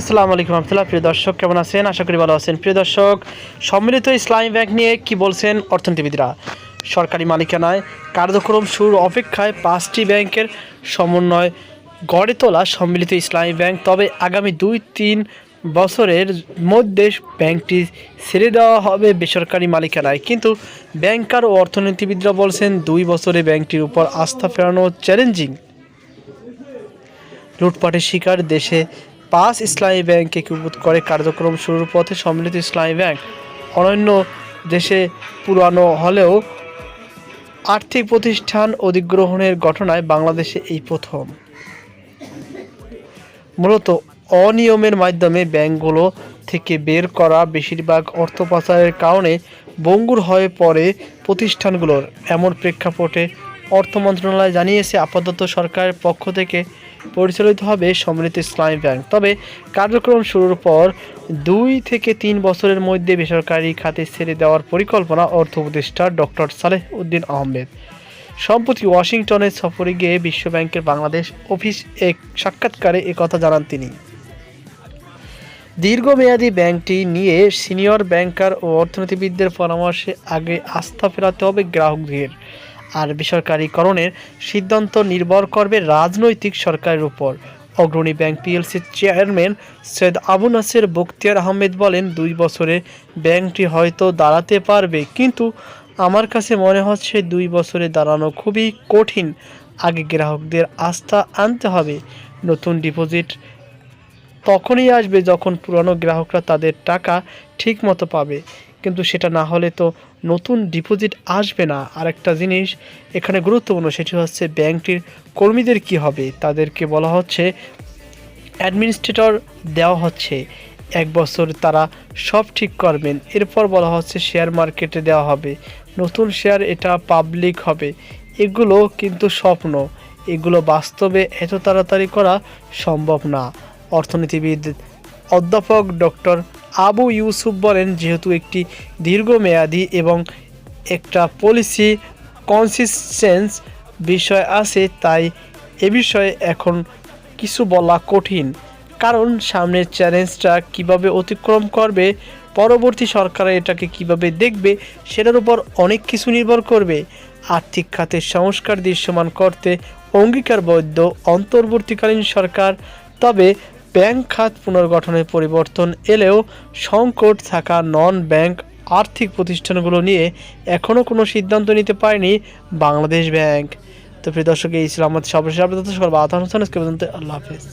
আসসালামু আলাইকুম রহমতুল্লাহ। প্রিয় দর্শক, কেমন আছেন? আশা করি ভালো আছেন। প্রিয় দর্শক, সম্মিলিত ইসলামী ব্যাংক নিয়ে কি বলছেন অর্থনীতিবিদরা? সরকারি মালিকানায় কার্যক্রম শুরুর অপেক্ষায় পাঁচটি ব্যাংকের সমন্বয় গড়ে তোলা সম্মিলিত ইসলামী ব্যাংক। তবে আগামী দুই তিন বছরের মধ্যে ব্যাংকটি ছেড়ে দেওয়া হবে বেসরকারি মালিকানায়। কিন্তু ব্যাংকার ও অর্থনীতিবিদরা বলছেন, দুই বছরে ব্যাংকটির উপর আস্থা ফেরানো চ্যালেঞ্জিং। লুটপাটের শিকার দেশে পাঁচ ইসলামী ব্যাংকে একীভূত করে কার্যক্রম শুরুর পথে সম্মিলিত ইসলামী ব্যাংক। অনন্য দেশে পুরানো হলেও আর্থিক প্রতিষ্ঠান অধিগ্রহণের ঘটনায় বাংলাদেশে এই প্রথম। মূলত অনিয়মের মাধ্যমে ব্যাংকগুলো থেকে বের করা বেশিরভাগ অর্থ পাচারের কারণে বঙ্গুর হয়ে পড়ে প্রতিষ্ঠানগুলোর। এমন প্রেক্ষাপটে অর্থ মন্ত্রণালয় জানিয়েছে, আপাতত সরকারের পক্ষ থেকে পরিচালিত হবে সম্মিলিত ইসলামী ব্যাংক। তবে কার্যক্রম শুরুর পর দুই থেকে তিন বছরের মধ্যে বেসরকারি খাতে ছেড়ে দেওয়ার পরিকল্পনা অর্থ উপদেষ্টা ডক্টর সালেহ উদ্দিন আহমেদ। সম্প্রতি ওয়াশিংটনে সফরে গিয়ে বিশ্বব্যাংকের বাংলাদেশ অফিস এক সাক্ষাৎকারে একথা জানান তিনি। দীর্ঘমেয়াদী ব্যাংকটি নিয়ে সিনিয়র ব্যাংকার ও অর্থনীতিবিদদের পরামর্শে আগে আস্থা ফেরাতে হবে গ্রাহকদের। আর বেসরকারীকরণের সিদ্ধান্ত নির্ভর করবে রাজনৈতিক সরকারের উপর। অগ্রণী ব্যাংক পিএলসির চেয়ারম্যান সৈয়দ আবু নাসের বখতিয়ার আহমেদ বলেন, দুই বছরে ব্যাংকটি হয়তো দাঁড়াতে পারবে, কিন্তু আমার কাছে মনে হচ্ছে দুই বছরে দাঁড়ানো খুবই কঠিন। আগে গ্রাহকদের আস্থা আনতে হবে। নতুন ডিপোজিট তখনই আসবে যখন পুরনো গ্রাহকরা তাদের টাকা ঠিক মতো পাবে। কিন্তু সেটা না হলে তো নতুন ডিপোজিট আসবে না। আর একটা জিনিস এখানে গুরুত্বপূর্ণ, সেটি হচ্ছে ব্যাংকটির কর্মীদের কি হবে? তাদেরকে বলা হচ্ছে অ্যাডমিনিস্ট্রেটর দেওয়া হচ্ছে। এক বছর তারা সব ঠিক করবেন। এরপর বলা হচ্ছে শেয়ার মার্কেটে দেওয়া হবে। নতুন শেয়ার এটা পাবলিক হবে। এগুলো কিন্তু স্বপ্ন। এগুলো বাস্তবে এত তাড়াতাড়ি করা সম্ভব না। অর্থনীতিবিদ অধ্যাপক ডক্টর আবু ইউসুফ বলেন, যেহেতু একটি দীর্ঘমেয়াদী এবং একটা পলিসি কনসিস্টেন্স বিষয় আছে, তাই এ বিষয়ে এখন কিছু বলা কঠিন। কারণ সামনের চ্যালেঞ্জটা কীভাবে অতিক্রম করবে, পরবর্তী সরকার এটাকে কীভাবে দেখবে, সেটার উপর অনেক কিছু নির্ভর করবে। আর্থিক খাতের সংস্কার দৃশ্যমান করতে অঙ্গীকারবদ্ধ অন্তর্বর্তীকালীন সরকার, তবে ব্যাংক খাত পুনর্গঠনে পরিবর্তন এলেও সংকট থাকা নন ব্যাংক আর্থিক প্রতিষ্ঠানগুলো নিয়ে এখনও কোনো সিদ্ধান্ত নিতে পারেনি বাংলাদেশ ব্যাংক। তো প্রিয় দর্শক, এই ছিল সর্বশেষ আপনাদের সকল অনুষ্ঠান আল্লাহ হাফেজ।